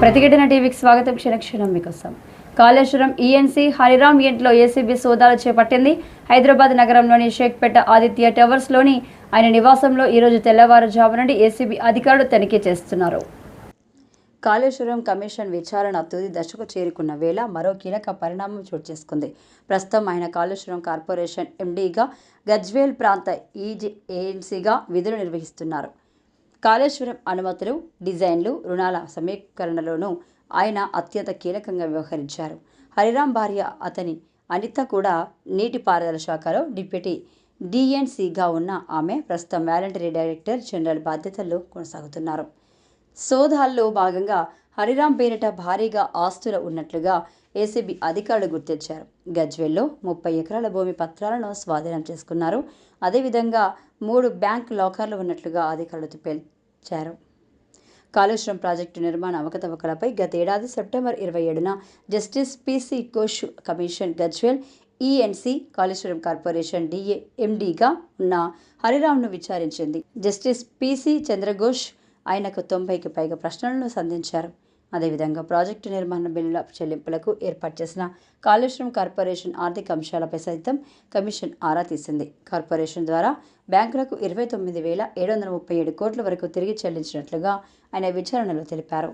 ప్రతిఘటన టీవీకి స్వాగతం. క్షణక్షణం మీకోసం. కాళేశ్వరం ఈఎన్సీ హరిరామ్ ఇంట్లో ఏసీబీ సోదాలు చేపట్టింది. హైదరాబాద్ నగరంలోని షేక్పేట ఆదిత్య టవర్స్లోని ఆయన నివాసంలో ఈరోజు తెల్లవారుజాము నుండి ఏసీబీ అధికారులు తనిఖీ చేస్తున్నారు. కాళేశ్వరం కమిషన్ విచారణ తుది దశకు చేరుకున్న వేళ మరో కీలక పరిణామం చోటు చేసుకుంది. ప్రస్తుతం ఆయన కాళేశ్వరం కార్పొరేషన్ ఎండీగా గజ్వేల్ ప్రాంత ఈజీ ఏఎన్సీగా విధులు నిర్వహిస్తున్నారు. కాళేశ్వరం అనుమతులు డిజైన్లు రుణాల సమీకరణలోనూ ఆయన అత్యంత కీలకంగా వ్యవహరించారు. హరిరామ్ భార్య అతని అనిత కూడా నీటిపారుదల శాఖలో డిప్యూటీ డిఎన్సీగా ఉన్న ఆమె ప్రస్తుతం వాలంటరీ డైరెక్టర్ జనరల్ బాధ్యతల్లో కొనసాగుతున్నారు. సోదాల్లో భాగంగా హరిరామ్ పేరిట భారీగా ఆస్తులు ఉన్నట్లుగా ఏసీబీ అధికారులు గుర్తించారు. గజ్వేల్లో ముప్పై ఎకరాల భూమి పత్రాలను స్వాధీనం చేసుకున్నారు. అదేవిధంగా మూడు బ్యాంక్ లాకర్లు ఉన్నట్లుగా అధికారులు పేల్చారు కాళేశ్వరం ప్రాజెక్టు నిర్మాణ అవకతవకలపై గతేడాది సెప్టెంబర్ ఇరవై ఏడున justice PC Ghosh commission Gajwel ENC Kaleshwaram corporation DA ఎండీగా ఉన్న హరిరామ్ను విచారించింది. జస్టిస్ పిసి చంద్రఘోష్ ఆయనకు తొంభైకి పైగా ప్రశ్నలను సంధించారు. అదేవిధంగా ప్రాజెక్టు నిర్మాణ బిల్లుల చెల్లింపులకు ఏర్పాటు చేసిన కాళేశ్వరం కార్పొరేషన్ ఆర్థిక అంశాలపై సైతం కమిషన్ ఆరా తీసింది. కార్పొరేషన్ ద్వారా బ్యాంకులకు ఇరవై తొమ్మిది వేల ఏడు వందల ముప్పై ఏడు కోట్ల వరకు తిరిగి చెల్లించినట్లుగా ఆయన విచారణలో తెలిపారు.